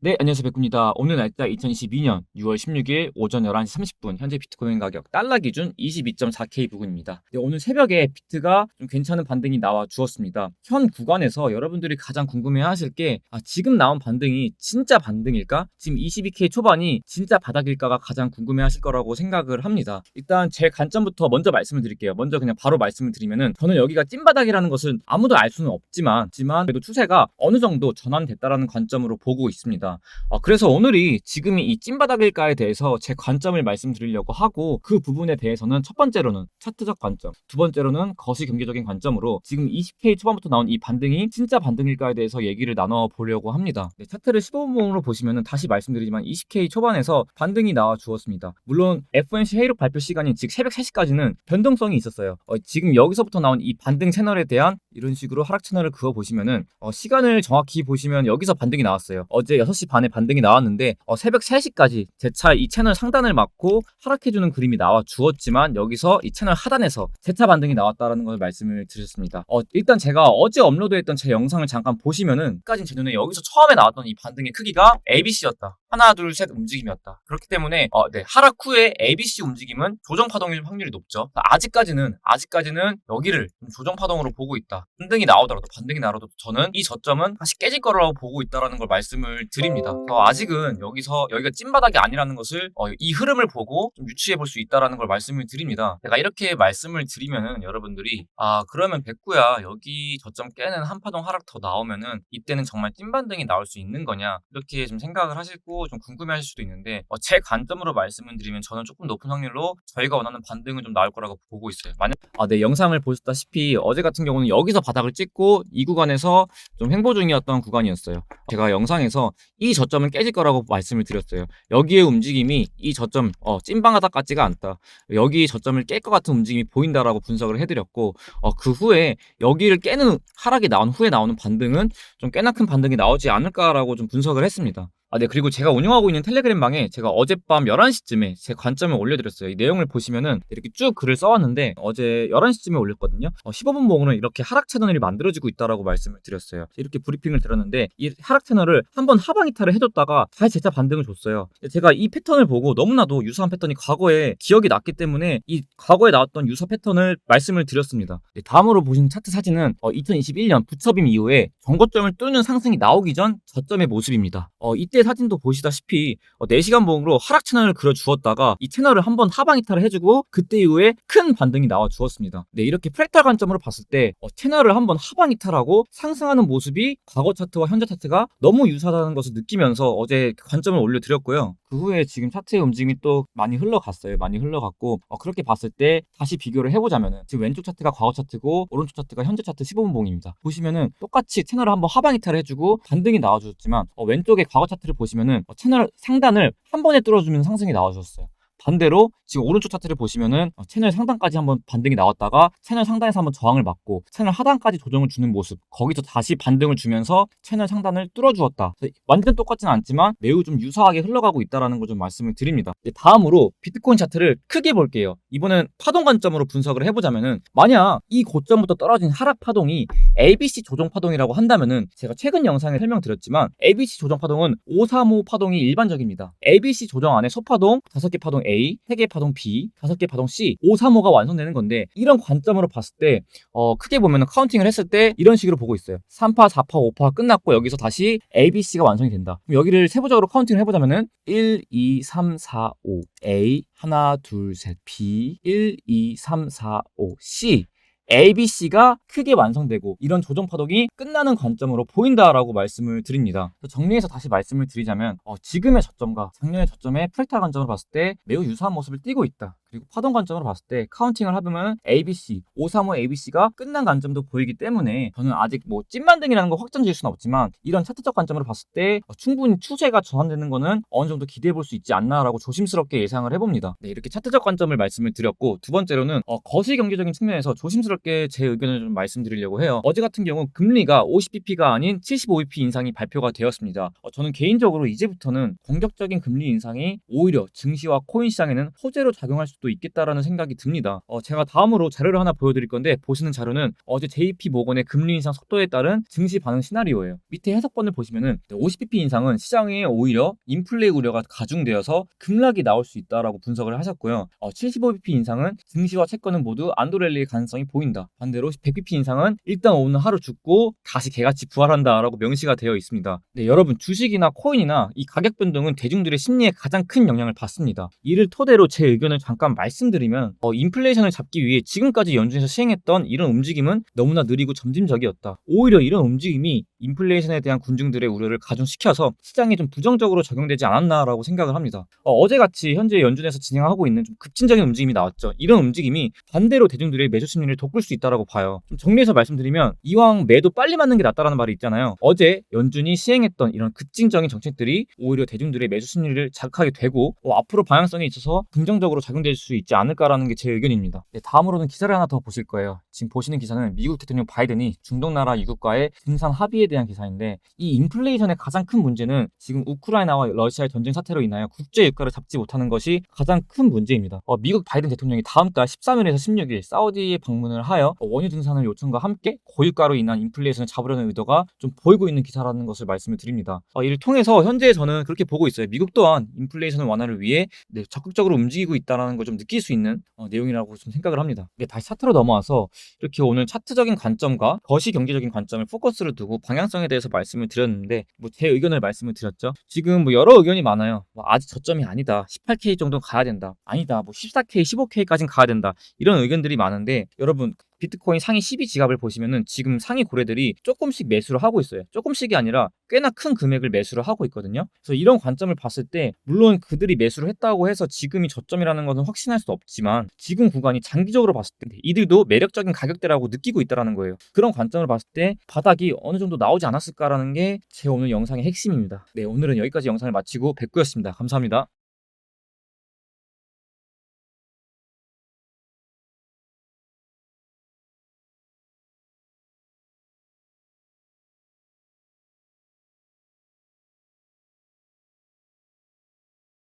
네, 안녕하세요. 백구입니다. 오늘 날짜 2022년 6월 16일 오전 11시 30분 현재 비트코인 가격 달러 기준 22.4K 부근입니다. 네, 오늘 새벽에 비트가 좀 괜찮은 반등이 나와 주었습니다. 현 구간에서 여러분들이 가장 궁금해 하실 게 아, 지금 나온 반등이 진짜 반등일까? 지금 22K 초반이 진짜 바닥일까가 가장 궁금해 하실 거라고 생각을 합니다. 일단 제 관점부터 먼저 말씀을 드릴게요. 먼저 그냥 바로 말씀을 드리면은 저는 여기가 찐바닥이라는 것은 아무도 알 수는 없지만, 지만 그래도 추세가 어느 정도 전환됐다라는 관점으로 보고 있습니다. 아, 그래서 오늘이 지금이 이 찐바닥일까에 대해서 제 관점을 말씀드리려고 하고 그 부분에 대해서는 첫 번째로는 차트적 관점, 두 번째로는 거시 경제적인 관점으로 지금 20K 초반부터 나온 이 반등이 진짜 반등일까에 대해서 얘기를 나눠 보려고 합니다. 네, 차트를 15분으로 보시면은 다시 말씀드리지만 20K 초반에서 반등이 나와 주었습니다. 물론 FOMC 회의록 발표 시간이 즉 새벽 3시까지는 변동성이 있었어요. 어, 지금 여기서부터 나온 이 반등 채널에 대한 이런 식으로 하락 채널을 그어 보시면은 어, 시간을 정확히 보시면 여기서 반등이 나왔어요. 어제 6시 반에 반등이 나왔는데 어, 새벽 3시까지 제 차 이 채널 상단을 막고 하락해주는 그림이 나와 주었지만 여기서 이 채널 하단에서 제차 반등이 나왔다라는 걸 말씀을 드렸습니다. 어, 일단 제가 어제 업로드했던 제 영상을 잠깐 보시면은 까진 제 눈에 여기서 처음에 나왔던 이 반등의 크기가 ABC였다. 하나 둘 셋 움직임이었다. 그렇기 때문에 어, 네, 하락 후에 ABC 움직임은 조정 파동일 확률이 높죠. 아직까지는 아직까지는 여기를 좀 조정 파동으로 보고 있다. 반등이 나오더라도 반등이 나오더라도 저는 이 저점은 다시 깨질 거라고 보고 있다라는 걸 말씀을 드립니다. 어, 아직은 여기서 여기가 찐바닥이 아니라는 것을 어, 이 흐름을 보고 좀 유추해 볼 수 있다라는 걸 말씀을 드립니다. 제가 이렇게 말씀을 드리면은 여러분들이 아 그러면 백구야 여기 저점 깨는 한 파동 하락 더 나오면은 이때는 정말 찐반등이 나올 수 있는 거냐 이렇게 좀 생각을 하시고 좀 궁금해하실 수도 있는데 어, 제 관점으로 말씀을 드리면 저는 조금 높은 확률로 저희가 원하는 반등은 좀 나올 거라고 보고 있어요. 만약 아, 네 영상을 보셨다시피 어제 같은 경우는 여기서 바닥을 찍고 이 구간에서 좀 횡보 중이었던 구간이었어요. 제가 영상에서 이 저점은 깨질 거라고 말씀을 드렸어요. 여기의 움직임이 이 저점 어, 찐방바닥 같지가 않다. 여기 저점을 깰 것 같은 움직임이 보인다라고 분석을 해드렸고 어, 그 후에 여기를 깨는 하락이 나온 후에 나오는 반등은 좀 꽤나 큰 반등이 나오지 않을까라고 좀 분석을 했습니다. 아, 네. 그리고 제가 운영하고 있는 텔레그램 방에 제가 어젯밤 11시쯤에 제 관점을 올려드렸어요. 이 내용을 보시면은 이렇게 쭉 글을 써왔는데 어제 11시쯤에 올렸거든요. 어, 15분 봉으로 이렇게 하락 채널이 만들어지고 있다라고 말씀을 드렸어요. 이렇게 브리핑을 드렸는데 이 하락 채널을 한번 하방 이탈을 해줬다가 다시 재차 반등을 줬어요. 제가 이 패턴을 보고 너무나도 유사한 패턴이 과거에 기억이 났기 때문에 이 과거에 나왔던 유사 패턴을 말씀을 드렸습니다. 네, 다음으로 보시는 차트 사진은 어, 2021년 부처빔 이후에 정거점을 뚫는 상승이 나오기 전 저점의 모습입니다. 어, 이때 사진도 보시다시피 어, 4시간 봉으로 하락 채널을 그려 주었다가 이 채널을 한번 하방 이탈을 해주고 그때 이후에 큰 반등이 나와 주었습니다. 네, 이렇게 프랙탈 관점으로 봤을 때 어, 채널을 한번 하방 이탈하고 상승하는 모습이 과거 차트와 현재 차트가 너무 유사하다는 것을 느끼면서 어제 관점을 올려드렸고요. 그 후에 지금 차트의 움직임이 또 많이 흘러갔어요. 많이 흘러갔고 어, 그렇게 봤을 때 다시 비교를 해보자면은 지금 왼쪽 차트가 과거 차트고 오른쪽 차트가 현재 차트 15분 봉입니다. 보시면은 똑같이 채널을 한번 하방 이탈을 해주고 반등이 나와주었지만 어, 왼쪽에 과거 차트를 보시면은 어, 채널 상단을 한 번에 뚫어주면 상승이 나와주었어요. 반대로 지금 오른쪽 차트를 보시면은 어, 채널 상단까지 한번 반등이 나왔다가 채널 상단에서 한번 저항을 맞고 채널 하단까지 조정을 주는 모습 거기서 다시 반등을 주면서 채널 상단을 뚫어주었다. 완전 똑같진 않지만 매우 좀 유사하게 흘러가고 있다라는 걸 좀 말씀을 드립니다. 다음으로 비트코인 차트를 크게 볼게요. 이번엔 파동 관점으로 분석을 해보자면은 만약 이 고점부터 떨어진 하락 파동이 ABC 조정 파동이라고 한다면은 제가 최근 영상에 설명드렸지만 ABC 조정 파동은 535 파동이 일반적입니다. ABC 조정 안에 소파동 5개 파동 A, 3개 파동 B, 5개 파동 C, 535가 완성되는 건데 이런 관점으로 봤을 때 어, 크게 보면 카운팅을 했을 때 이런 식으로 보고 있어요. 3파, 4파, 5파 끝났고 여기서 다시 A, B, C가 완성이 된다. 그럼 여기를 세부적으로 카운팅을 해보자면은 1, 2, 3, 4, 5 A 하나, 둘, 셋 B 1, 2, 3, 4, 5 C ABC가 크게 완성되고 이런 조정 파동이 끝나는 관점으로 보인다라고 말씀을 드립니다. 정리해서 다시 말씀을 드리자면 어, 지금의 저점과 작년의 저점의 프랙탈 관점으로 봤을 때 매우 유사한 모습을 띠고 있다. 그리고 파동 관점으로 봤을 때 카운팅을 해보면 ABC, 535 ABC가 끝난 관점도 보이기 때문에 저는 아직 뭐 찐만등이라는 거 확정 지을 수는 없지만 이런 차트적 관점으로 봤을 때 어, 충분히 추세가 전환되는 거는 어느 정도 기대해 볼 수 있지 않나라고 조심스럽게 예상을 해봅니다. 네, 이렇게 차트적 관점을 말씀을 드렸고 두 번째로는 어, 거시 경제적인 측면에서 조심스럽게 제 의견을 좀 말씀드리려고 해요. 어제 같은 경우 금리가 50bp가 아닌 75bp 인상이 발표가 되었습니다. 어, 저는 개인적으로 이제부터는 공격적인 금리 인상이 오히려 증시와 코인 시장에는 호재로 작용할 수 수도 있겠다라는 생각이 듭니다. 어, 제가 다음으로 자료를 하나 보여드릴 건데 보시는 자료는 어제 JP 모건의 금리 인상 속도에 따른 증시 반응 시나리오예요. 밑에 해석본을 보시면은 50bp 인상은 시장에 오히려 인플레 우려가 가중되어서 급락이 나올 수 있다라고 분석을 하셨고요. 어, 75bp 인상은 증시와 채권은 모두 안도랠리의 가능성이 보인다. 반대로 100bp 인상은 일단 오늘 하루 죽고 다시 개같이 부활한다라고 명시가 되어 있습니다. 네, 여러분 주식이나 코인이나 이 가격 변동은 대중들의 심리에 가장 큰 영향을 받습니다. 이를 토대로 제 의견을 잠깐 말씀드리면 어, 인플레이션을 잡기 위해 지금까지 연준에서 시행했던 이런 움직임은 너무나 느리고 점진적이었다. 오히려 이런 움직임이 인플레이션에 대한 군중들의 우려를 가중시켜서 시장에 좀 부정적으로 적용되지 않았나라고 생각을 합니다. 어, 제같이 현재 연준에서 진행하고 있는 좀 급진적인 움직임이 나왔죠. 이런 움직임이 반대로 대중들의 매수 심리를 돋굴 수 있다라고 봐요. 좀 정리해서 말씀드리면 이왕 매도 빨리 맞는 게 낫다라는 말이 있잖아요. 어제 연준이 시행했던 이런 급진적인 정책들이 오히려 대중들의 매수 심리를 자극하게 되고 어, 앞으로 방향성에 있어서 긍정적으로 작용될 수 있지 않을까라는 게 제 의견입니다. 네, 다음으로는 기사를 하나 더 보실 거예요. 지금 보시는 기사는 미국 대통령 바이든이 중동 나라 이국과의 분산 합의에 대한 기사인데 이 인플레이션의 가장 큰 문제는 지금 우크라이나와 러시아의 전쟁 사태로 인하여 국제 유가를 잡지 못하는 것이 가장 큰 문제입니다. 어, 미국 바이든 대통령이 다음 달 13일에서 16일 사우디에 방문을 하여 어, 원유 등산을 요청과 함께 고유가로 인한 인플레이션을 잡으려는 의도가 좀 보이고 있는 기사라는 것을 말씀을 드립니다. 어, 이를 통해서 현재 저는 그렇게 보고 있어요. 미국 또한 인플레이션 완화를 위해 네, 적극적으로 움직이고 있다는 걸 좀 느낄 수 있는 어, 내용이라고 좀 생각을 합니다. 네, 다시 차트로 넘어와서 이렇게 오늘 차트적인 관점과 거시 경제적인 관점을 포커스를 두고 방향 성에 대해서 말씀을 드렸는데 뭐 제 의견을 말씀을 드렸죠. 지금 뭐 여러 의견이 많아요. 뭐 아직 저점이 아니다. 18K 정도 가야 된다. 아니다. 뭐 14K, 15K까지는 가야 된다. 이런 의견들이 많은데 여러분 비트코인 상위 12 지갑을 보시면은 지금 상위 고래들이 조금씩 매수를 하고 있어요. 조금씩이 아니라 꽤나 큰 금액을 매수를 하고 있거든요. 그래서 이런 관점을 봤을 때 물론 그들이 매수를 했다고 해서 지금이 저점이라는 것은 확신할 수 없지만 지금 구간이 장기적으로 봤을 때 이들도 매력적인 가격대라고 느끼고 있다라는 거예요. 그런 관점을 봤을 때 바닥이 어느 정도 나오지 않았을까라는 게 제 오늘 영상의 핵심입니다. 네, 오늘은 여기까지 영상을 마치고 뵙고였습니다. 감사합니다.